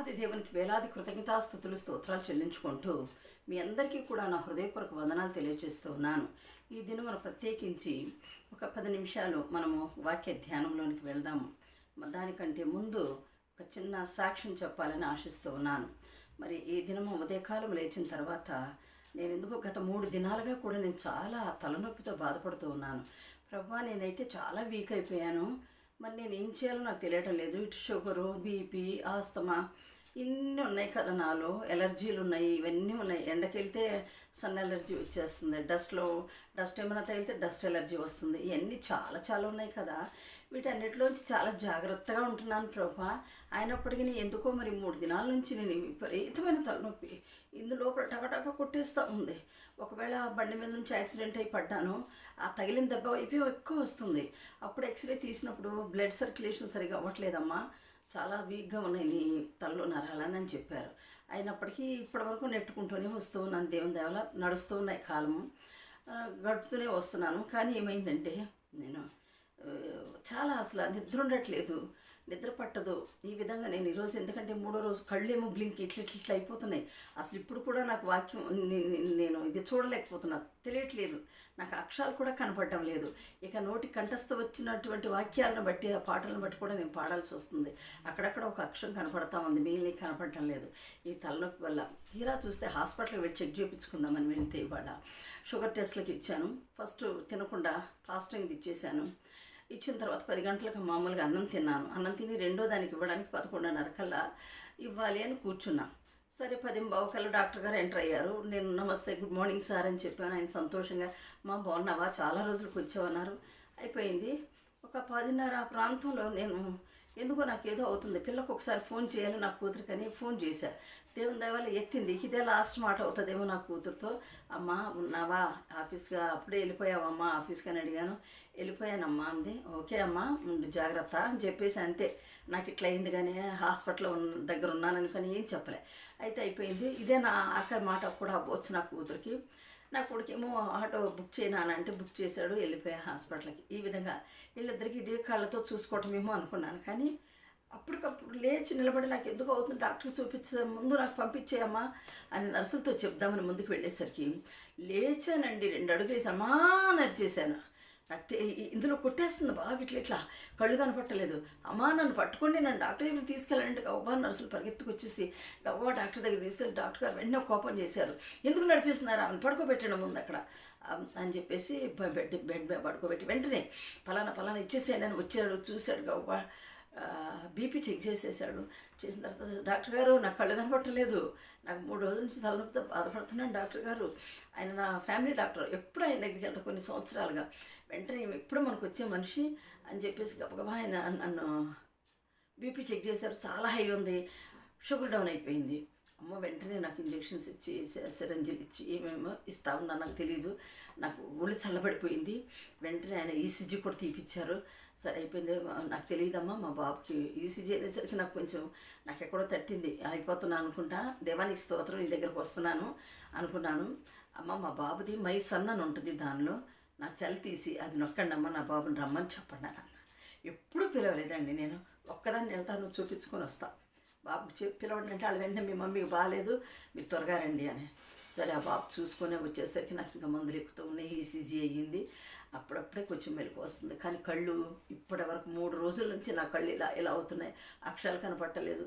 దేవాది దేవునికి వేలాది కృతజ్ఞతాస్థుతులు స్తోత్రాలు చెల్లించుకుంటూ మీ అందరికీ కూడా నా హృదయపూర్వక వందనాలు తెలియజేస్తూ ఉన్నాను. ఈ దినమున ప్రత్యేకించి ఒక పది నిమిషాలు మనము వాక్య ధ్యానంలోనికి వెళ్దాము. దానికంటే ముందు ఒక చిన్న సాక్ష్యం చెప్పాలని ఆశిస్తూ ఉన్నాను. మరి ఈ దినము ఉదయకాలం లేచిన తర్వాత నేను ఎందుకు గత మూడు దినాలుగా కూడా నేను చాలా తలనొప్పితో బాధపడుతూ ఉన్నాను. ప్రభా నేనైతే చాలా వీక్ అయిపోయాను. మరి నేను ఏం చేయాలో నాకు తెలియటం లేదు. ఇటు షుగరు బీపీ ఆస్తమా ఇన్ని ఉన్నాయి కదా నాలో. ఎలర్జీలు ఉన్నాయి ఇవన్నీ ఉన్నాయి. ఎండకెళ్తే సన్ ఎలర్జీ వచ్చేస్తుంది. డస్ట్లో డస్ట్ ఏమైనా తగిలితే డస్ట్ ఎలర్జీ వస్తుంది. ఇవన్నీ చాలా చాలా ఉన్నాయి కదా. వీటన్నిటిలోంచి చాలా జాగ్రత్తగా ఉంటున్నాను ప్రభా. అయినప్పటికీ నేను ఎందుకో మరి మూడు దినాల నుంచి నేను విపరీతమైన తలనొప్పి. ఇందులో టకటక కొట్టేస్తూ ఉంది. ఒకవేళ బండి మీద నుంచి యాక్సిడెంట్ అయి పడ్డాను ఆ తగిలిన దెబ్బ అయిపోయి ఎక్కువ వస్తుంది. అప్పుడు ఎక్స్రే తీసినప్పుడు బ్లడ్ సర్క్యులేషన్ సరిగా అవ్వట్లేదమ్మా. చాలా వీక్గా ఉన్నాయి నీ తలలో నరాలని అని చెప్పారు. అయినప్పటికీ ఇప్పటివరకు నెట్టుకుంటూనే వస్తూ ఉన్నాను. దేవుని దేవల నడుస్తూ ఉన్నాయి కాలము. గడుపుతూనే వస్తున్నాను. కానీ ఏమైందంటే నేను చాలా అసలు నిద్ర ఉండట్లేదు. నిద్ర పట్టదు. ఈ విధంగా నేను ఈరోజు ఎందుకంటే మూడో రోజు కళ్ళేమో బ్లింక్ ఇట్లా ఇట్లా ఇట్లా అయిపోతున్నాయి. అసలు ఇప్పుడు కూడా నాకు వాక్యం నేను ఇది చూడలేకపోతున్నా. తెలియట్లేదు. నాకు అక్షరాలు కూడా కనపడటం లేదు. ఇక నోటి కంఠస్థ వచ్చినటువంటి వాక్యాలను బట్టి ఆ పాటలను బట్టి కూడా నేను పాడాల్సి వస్తుంది. అక్కడక్కడ ఒక అక్షరం కనపడతా ఉంది. మిగిలిన కనపడటం లేదు. ఈ తలనొప్పి వల్ల తీరా చూస్తే హాస్పిటల్కి వెళ్ళి చెక్ చేయించుకుందామని వెళ్తే ఇవాళ షుగర్ టెస్ట్లకు ఇచ్చాను. ఫస్ట్ తినకుండా ఫాస్టింగ్ ఇచ్చేసాను ఇచ్చిన తర్వాత పది గంటలకు మామూలుగా అన్నం తిన్నాను. అన్నం తిని రెండో దానికి ఇవ్వడానికి పదకొండున్నర కల్లా ఇవ్వాలి అని కూర్చున్నాను సరే పది బావకల్లా డాక్టర్ గారు ఎంటర్ అయ్యారు. నేను నమస్తే గుడ్ మార్నింగ్ సార్ అని చెప్పాను. ఆయన సంతోషంగా మా బాగున్నావా? చాలా రోజులకు వచ్చావన్నారు అయిపోయింది. ఒక పదిన్నర ఆ ప్రాంతంలో నేను ఎందుకో నాకు ఏదో అవుతుంది. పిల్లకు ఒకసారి ఫోన్ చేయాలి నా కూతురికని ఫోన్ చేశా. దేవుని దయవల్ల ఎత్తింది. ఇదే లాస్ట్ మాట అవుతుందేమో నా కూతురుతో. అమ్మా ఉన్నావా? ఆఫీస్గా అప్పుడే వెళ్ళిపోయావమ్మా ఆఫీస్కి అని అడిగాను. వెళ్ళిపోయానమ్మా అంది. ఓకే అమ్మా ఉండు జాగ్రత్త అని చెప్పేసి అంతే. నాకు ఇట్లా అయింది కానీ హాస్పిటల్లో ఉన్న దగ్గర ఉన్నానని కానీ ఏం చెప్పలే. అయితే అయిపోయింది. ఇదే నా ఆఖరి మాట కూడా అవ్వచ్చు నా కూతురికి. నా కొడుకేమో ఆటో బుక్ చేయనానంటే బుక్ చేశాడు వెళ్ళిపోయా హాస్పిటల్కి. ఈ విధంగా వీళ్ళిద్దరికి ఇదే కాళ్ళతో చూసుకోవటమేమో అనుకున్నాను. కానీ అప్పటికప్పుడు లేచి నిలబడి నాకు ఎందుకు అవుతుంది? డాక్టర్ చూపించే ముందు నాకు పంపించేయమ్మా అని నర్సులతో చెప్దామని ముందుకు వెళ్ళేసరికి లేచానండి రెండు అడుగులు వేసి చేశాను ఇందులో కొట్టేస్తుంది బాగా ఇట్లా ఇట్లా. కళ్ళు కనపట్టలేదు. అమ్మా నన్ను పట్టుకోండి నన్ను డాక్టర్ దగ్గరికి తీసుకెళ్ళండి. గవ్వా నర్సులు పరిగెత్తుకొచ్చేసి గవ్వా డాక్టర్ దగ్గర తీసుకెళ్ళి డాక్టర్ గారు వెంటనే కోపం చేశారు. ఎందుకు నడిపిస్తున్నారు? ఆమెను పడుకోబెట్టడం ముందు అక్కడ. అని చెప్పేసి బెడ్ బెడ్ పడుకోబెట్టి వెంటనే పలానా పలానా ఇచ్చేసాడు అని వచ్చాడు చూశాడు గవ్వా. బీపీ చెక్ చేసేసాడు. చేసిన తర్వాత డాక్టర్ గారు నాకు కళ్ళు కనపట్టలేదు. నాకు మూడు రోజుల నుంచి తలనొప్పితో బాధపడుతున్నాను డాక్టర్ గారు. ఆయన నా ఫ్యామిలీ డాక్టర్. ఎప్పుడు ఆయన దగ్గరికి వెళ్తా? కొన్ని సంవత్సరాలుగా. వెంటనే ఎప్పుడు మనకు వచ్చే మనిషి అని చెప్పేసి గబగబా ఆయన నన్ను బీపీ చెక్ చేశారు. చాలా హై ఉంది. షుగర్ డౌన్ అయిపోయింది. అమ్మ వెంటనే నాకు ఇంజెక్షన్స్ ఇచ్చి సిరంజీలు ఇచ్చి ఏమేమో ఇస్తా ఉందా నాకు తెలియదు నాకు ఒళ్ళు చల్లబడిపోయింది. వెంటనే ఆయన ఈసీజీ కూడా తీపిచ్చారు. సరే అయిపోయింది. నాకు తెలియదమ్మా మా బాబుకి ఈసీజీ అనేసరికి నాకు కొంచెం నాకు ఎక్కడో తట్టింది. అయిపోతున్నాను అనుకుంటా. దేవానికి స్తోత్రం నీ దగ్గరకు వస్తున్నాను అనుకున్నాను. అమ్మ మా బాబుది మై సన్ అని ఉంటుంది దానిలో. నా చలి తీసి అది నొక్కండి అమ్మ నా బాబుని రమ్మని చెప్పండి అని అన్న. ఎప్పుడు పిలవలేదండి నేను. ఒక్కదాన్ని వెళ్తాను చూపించుకొని వస్తా. బాబుకి చెప్పి పిలవండి అంటే వాళ్ళు వెంటనే మీ మమ్మీకి బాగాలేదు మీరు త్వరగా రండి అని. సరే ఆ బాబు చూసుకొని వచ్చేసరికి నాకు ఇంకా మందులు ఎక్కుతూ ఉన్నాయి ఈసీజీ అయ్యింది. అప్పుడప్పుడే కొంచెం మెలకు వస్తుంది. కానీ కళ్ళు ఇప్పటి వరకు మూడు రోజుల నుంచి నా కళ్ళు ఇలా ఇలా అవుతున్నాయి. అక్షరాలు కనపట్టలేదు.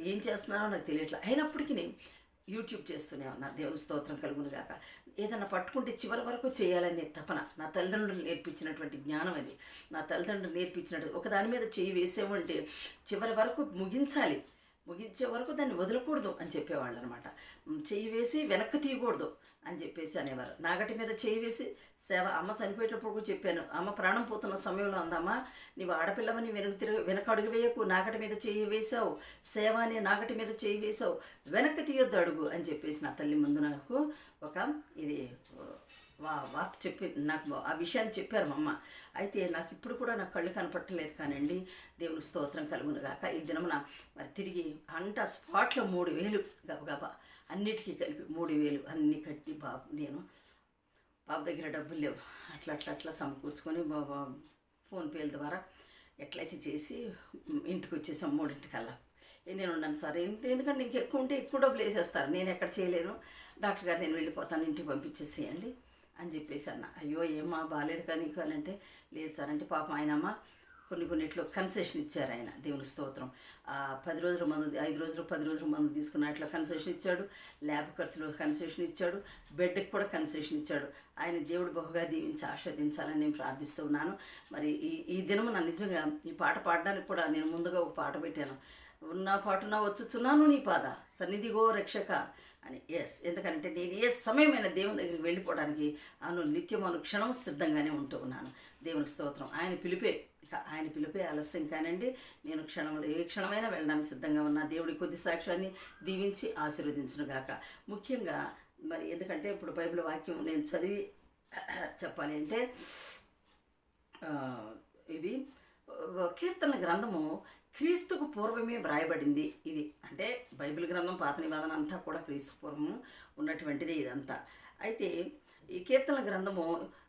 ఏం చేస్తున్నానో నాకు తెలియట్లేదు అయినప్పటికీ యూట్యూబ్ చేస్తూనే ఉన్నా. దేవుని స్తోత్రం కలుగును గాక ఏదైనా పట్టుకుంటే చివరి వరకు చేయాలనే తపన నా తల్లిదండ్రులు నేర్పించినటువంటి జ్ఞానం అది. నా తల్లిదండ్రులు నేర్పించినట్టు. ఒక దాని మీద చేయి వేసేవంటే చివరి వరకు ముగించాలి. ముగించే వరకు దాన్ని వదలకూడదు అని చెప్పేవాళ్ళు అనమాట చెయ్యి వేసి వెనక్కి తీయకూడదు అని చెప్పేసి అనేవారు. నాగటి మీద చేయి వేసి సేవ అమ్మ చనిపోయేటప్పుడు కూడా చెప్పాను. అమ్మ ప్రాణం పోతున్న సమయంలో అందమ్మా నీవు ఆడపిల్లవని వెనక తిరిగి వెనక అడుగు వేయకు. నాగటి మీద చేయి వేసావు సేవ అనే నాగటి మీద చేయి వేసావు వెనక్కి తీయొద్దు అడుగు అని చెప్పేసి నా తల్లి ముందు నాకు ఒక ఇది వా వార్త చెప్పి నాకు ఆ విషయాన్ని చెప్పారు మా అమ్మ. అయితే నాకు ఇప్పుడు కూడా నాకు కళ్ళు కనపట్టలేదు కానండి. దేవుని స్తోత్రం కలుగును కాక ఈ దినమున మరి తిరిగి అంట స్పాట్లో మూడు వేలు గబగబా అన్నిటికీ కలిపి మూడు వేలు అన్నీ కట్టి బాబు నేను బాబు దగ్గర డబ్బులు లేవు. అట్లా అట్లా అట్లా సమకూర్చుకొని బాబా ఫోన్పేల ద్వారా ఎట్లయితే చేసి ఇంటికి వచ్చేసాం మూడింటికల్లా. నేను ఉన్నాను సార్. ఎందుకంటే ఇంకెక్కువ ఉంటే ఎక్కువ డబ్బులు వేసేస్తారు. నేను ఎక్కడ చేయలేను. డాక్టర్ గారు నేను వెళ్ళిపోతాను. ఇంటికి పంపించేసేయండి. అని చెప్పేసి అన్న. అయ్యో ఏమ్మా బాగాలేదు కానీ నీకు అని అంటే లేదు సార్ అంటే పాపం ఆయనమ్మ కొన్ని కొన్నిట్లో కన్సెషన్ ఇచ్చారు ఆయన. దేవుని స్తోత్రం. ఆ పది రోజుల మందు ఐదు రోజులు పది రోజుల మందు తీసుకున్న అట్లా కన్సెషన్ ఇచ్చాడు. ల్యాబ్ ఖర్చులు కన్సెషన్ ఇచ్చాడు. బెడ్కి కూడా కన్సెషన్ ఇచ్చాడు. ఆయన దేవుడు బహుగా దీవించి ఆస్వాదించాలని నేను ప్రార్థిస్తూ ఉన్నాను. మరి ఈ ఈ దినము నా నిజంగా ఈ పాట పాడడానికి కూడా నేను ముందుగా ఒక పాట పెట్టాను. ఉన్న పాటున వచ్చుచున్నాను నీ పాద. సన్నిధిగో రక్షక. అని. ఎస్ ఎందుకంటే నేను ఏ సమయమైన దేవుని దగ్గరికి వెళ్ళిపోవడానికి అను నిత్యం అను క్షణం సిద్ధంగానే ఉంటూ ఉన్నాను. దేవునికి స్తోత్రం. ఆయన పిలిపే ఇక ఆయన పిలిపే ఆలస్యం కానండి. నేను క్షణంలో ఏ క్షణమైనా వెళ్ళడానికి సిద్ధంగా ఉన్నా. దేవుడి కొద్ది సాక్ష్యాన్ని దీవించి ఆశీర్వదించును గాక ముఖ్యంగా మరి ఎందుకంటే ఇప్పుడు బైబిల్ వాక్యం నేను చదివి చెప్పాలి అంటే ఇది కీర్తన గ్రంథము క్రీస్తుకు పూర్వమే వ్రాయబడింది ఇది. అంటే బైబిల్ గ్రంథం పాత నిబంధన అంతా కూడా క్రీస్తు పూర్వము ఉన్నటువంటిది ఇదంతా. అయితే ఈ కీర్తన గ్రంథము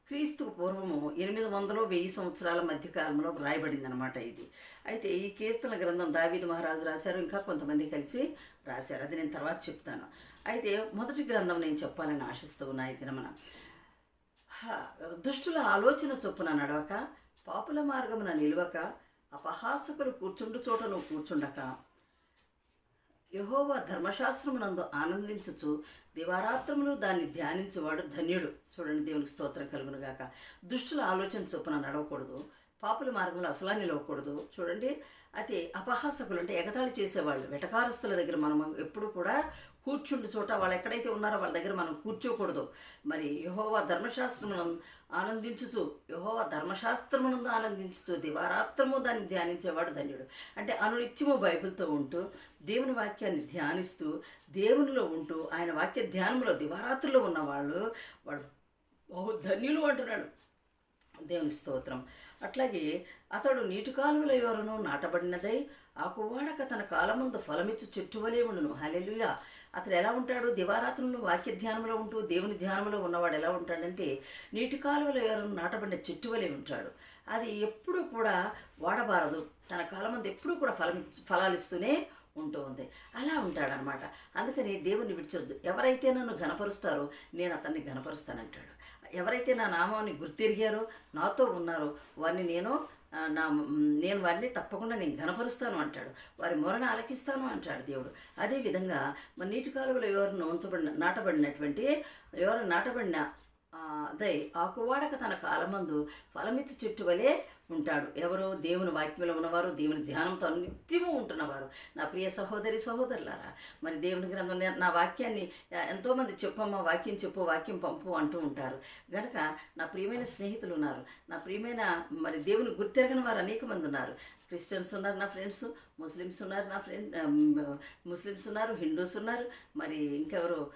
క్రీస్తుకు పూర్వము ఎనిమిది వందలు వెయ్యి సంవత్సరాల మధ్యకాలంలో వ్రాయబడింది అనమాట ఇది. అయితే ఈ కీర్తన గ్రంథం దావీదు మహారాజు రాశారు ఇంకా కొంతమంది కలిసి రాశారు. అది నేను తర్వాత చెప్తాను. అయితే మొదటి గ్రంథం నేను చెప్పాలని ఆశిస్తూ ఉన్నాయి తినమన హ, దుష్టుల ఆలోచన చొప్పున నడవక పాపుల మార్గమున నిలవక అపహాసకులు కూర్చుండు చోట నువ్వు కూర్చుండక. యహోవా ధర్మశాస్త్రమునందు ఆనందించుచు దివారాత్రములు దాన్ని ధ్యానించువాడు ధన్యుడు. చూడండి దేవునికి స్తోత్రం కలుగునుగాక. దుష్టుల ఆలోచన చొప్పున నడవకూడదు. పాపుల మార్గంలో అసలా నిలవకూడదు. చూడండి అయితే అపహాసకులు అంటే ఎగతాళి చేసేవాళ్ళు. వెటకారస్తుల దగ్గర మనం ఎప్పుడు కూడా కూర్చుండు చోట వాళ్ళు ఎక్కడైతే ఉన్నారో వాళ్ళ దగ్గర మనం కూర్చోకూడదు. మరి యహోవా ధర్మశాస్త్రమునందు ఆనందించుచు యహోవా ధర్మశాస్త్రమునందు ఆనందించుతూ దివారాత్రము దాన్ని ధ్యానించేవాడు ధన్యుడు. అంటే అనునిత్యము బైబిల్తో ఉంటూ దేవుని వాక్యాన్ని ధ్యానిస్తూ దేవునిలో ఉంటూ ఆయన వాక్య ధ్యానంలో దివారాత్రులు ఉన్నవాళ్ళు వాడు బహు ధన్యులు అంటున్నాడు. దేవుని స్తోత్రం. అట్లాగే అతడు నీటి కాలువల ఎవరును నాటబడినదై ఆకువాడక తన కాలమందు ఫలమిచ్చు చెట్టువలే ఉండును. హలెలుయా అతడు ఎలా ఉంటాడు? దివారాత్రులు వాక్య ధ్యానంలో ఉంటూ దేవుని ధ్యానంలో ఉన్నవాడు ఎలా ఉంటాడంటే నీటి కాలువలో ఎవరు నాటబడిన చెట్టువలే ఉంటాడు. అది ఎప్పుడూ కూడా వాడబారదు. తన కాలమందు ఎప్పుడూ కూడా ఫలం ఫలాలిస్తూనే ఉంటూ ఉంది అలా ఉంటాడనమాట అందుకని దేవుని విడిచొద్దు. ఎవరైతే నన్ను గనపరుస్తారో నేను అతన్ని ఘనపరుస్తానంటాడు. ఎవరైతే నా నామాన్ని గుర్తిరిగారో నాతో ఉన్నారో వారిని నేను నా నేను వారిని తప్పకుండా నేను ఘనపరుస్తాను అంటాడు. వారి మొరను ఆలకిస్తాను అంటాడు దేవుడు. అదేవిధంగా మన నీటి కాలువలో ఎవరు ఉంచబడిన నాటబడినటువంటి ఎవరు నాటబడిన అదే ఆకువాడక తన కాలమందు ఫలమిచ్చు చెట్టు వలె ఉంటాడు. ఎవరు దేవుని వాక్యంలో ఉన్నవారు దేవుని ధ్యానంతో నిత్యము ఉంటున్నవారు. నా ప్రియ సహోదరి సహోదరులారా మరి దేవుని గ్రంథం నా వాక్యాన్ని ఎంతోమంది చెప్పమ్మా వాక్యం చెప్పు వాక్యం పంపు అంటూ ఉంటారు. గనక నా ప్రియమైన స్నేహితులు ఉన్నారు. నా ప్రియమైన మరి దేవుని గుర్తెరగని వారు అనేక మంది ఉన్నారు. క్రిస్టియన్స్ ఉన్నారు నా ఫ్రెండ్స్ ముస్లిమ్స్ ఉన్నారు నా ఫ్రెండ్ ముస్లిమ్స్ ఉన్నారు హిందూస్ ఉన్నారు మరి ఇంకెవరు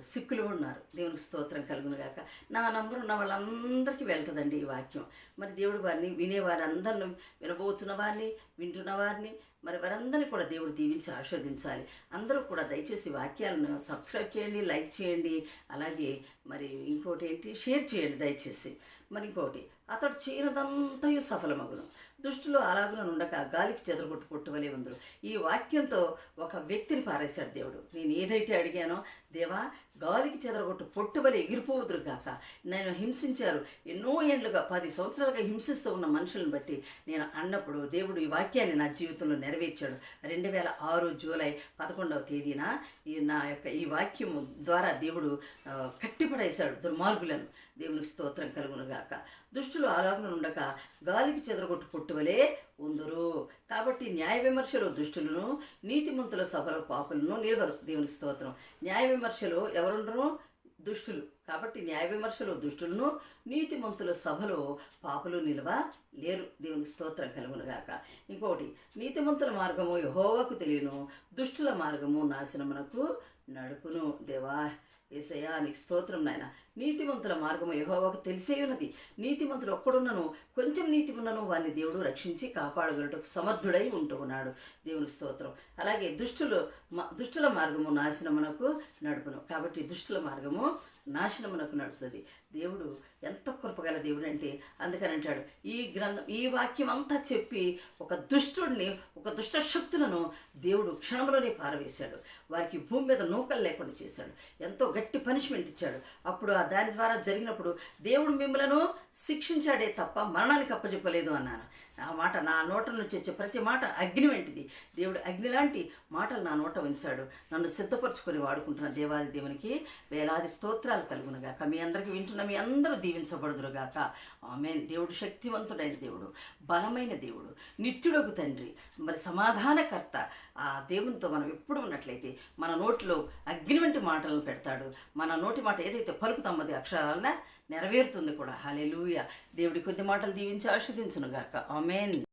సిక్కులు ఉన్నారు. దేవునికి స్తోత్రం కలుగును గాక. నా నంబర్ ఉన్న వాళ్ళందరికీ వెళ్తుందండి ఈ వాక్యం. మరి దేవుడు వారిని వినేవారు అందరిని వినబోతున్న వారిని వింటున్న వారిని మరి వారందరినీ కూడా దేవుడు దీవించి ఆస్వాదించాలి అందరూ కూడా దయచేసి వాక్యాలను సబ్స్క్రైబ్ చేయండి లైక్ చేయండి. అలాగే మరి ఇంకోటి ఏంటి? షేర్ చేయండి దయచేసి. మరి ఇంకోటి అతడు చేయనదంతయు సఫలమగును. దుష్టులు అలాగున ఉండక గాలికి చెదరగొట్టు కొట్టువలే ఉందరు. ఈ వాక్యంతో ఒక వ్యక్తిని పారేశాడు దేవుడు. నేను ఏదైతే అడిగానో దేవా గాలికి చెదరగొట్టు పొట్టువలే ఎగిరిపోవుదురు కాక నేను హింసించారు. ఎన్నో ఏండ్లుగా పది సంవత్సరాలుగా హింసిస్తూ ఉన్న మనుషులను బట్టి నేను అన్నప్పుడు దేవుడు ఈ వాక్యాన్ని నా జీవితంలో నెరవేర్చాడు. రెండు వేల ఆరు జూలై పదకొండవ తేదీన ఈ నా యొక్క ఈ వాక్యం ద్వారా దేవుడు కట్టిపడేశాడు దుర్మార్గులను. దేవునికి స్తోత్రం కలుగునుగాక దుష్టులు అలాగున ఉండక గాలికి చెదరగొట్టు పుట్టువలే ఉందరు. కాబట్టి న్యాయ విమర్శలో దుష్టులను నీతిమంతుల సభలో పాపులను నిలవరు దేవుని స్తోత్రం. న్యాయ విమర్శలో ఎవరుండరు? దుష్టులు. కాబట్టి న్యాయ విమర్శలో దుష్టులను నీతిమంతుల సభలో పాపులు నిల్వ లేరు దేవుని స్తోత్రం కలుగునుగాక ఇంకోటి నీతిమంతుల మార్గము యహోవకు తెలియను. దుష్టుల మార్గము నాశనమునకు నడుపును. దేవా ఏసయ్యా నీకు స్తోత్రం నాయన. నీతిమంతుల మార్గము యహోవాకు తెలిసే ఉన్నది. నీతిమంతుడు ఒక్కడున్నను కొంచెం నీతి ఉన్నను వారిని దేవుడు రక్షించి కాపాడగలటకు సమర్థుడై ఉంటూ ఉన్నాడు దేవునికి స్తోత్రం. అలాగే దుష్టులు దుష్టుల మార్గము నాశనమునకు నడుపును. కాబట్టి దుష్టుల మార్గము నాశనమునకు నడుపుతుంది. దేవుడు ఎంత కృపగల దేవుడు అంటే అందుకని అంటాడు ఈ గ్రంథం ఈ వాక్యం అంతా చెప్పి ఒక దుష్టుడిని ఒక దుష్ట శక్తులను దేవుడు క్షణంలోనే పారవేశాడు. వారికి భూమి మీద నూకలు లేకుండా చేశాడు. ఎంతో గట్టి పనిష్మెంట్ ఇచ్చాడు. అప్పుడు ఆ దాని ద్వారా జరిగినప్పుడు దేవుడు మిమ్మలను శిక్షించాడే తప్ప మరణానికి అప్పచెప్పలేదు అన్నాను. ఆ మాట నా నోట నుంచి వచ్చే ప్రతి మాట అగ్ని వంటిది. దేవుడు అగ్ని లాంటి మాటలు నా నోట ఉంచాడు. నన్ను సిద్ధపరచుకొని వాడుకుంటున్న దేవాది దేవునికి వేలాది స్తోత్రాలు కలుగునుగాక. మీ అందరికీ వింటున్న మీ అందరూ దీవించబడుదురుగాక. ఆమె దేవుడు శక్తివంతుడైన దేవుడు బలమైన దేవుడు నిత్యుడకు తండ్రి మరి సమాధానకర్త. ఆ దేవునితో మనం ఎప్పుడు ఉన్నట్లయితే మన నోటిలో అగ్ని వంటి మాటలను పెడతాడు. మన నోటి మాట ఏదైతే పలుకుతామది అక్షరాలన? నెరవేరుతుంది కూడా. హలెలూయ దేవుడి కొద్ది మాటలు దీవించి ఆస్వాదించునుగాక ఆమెన్.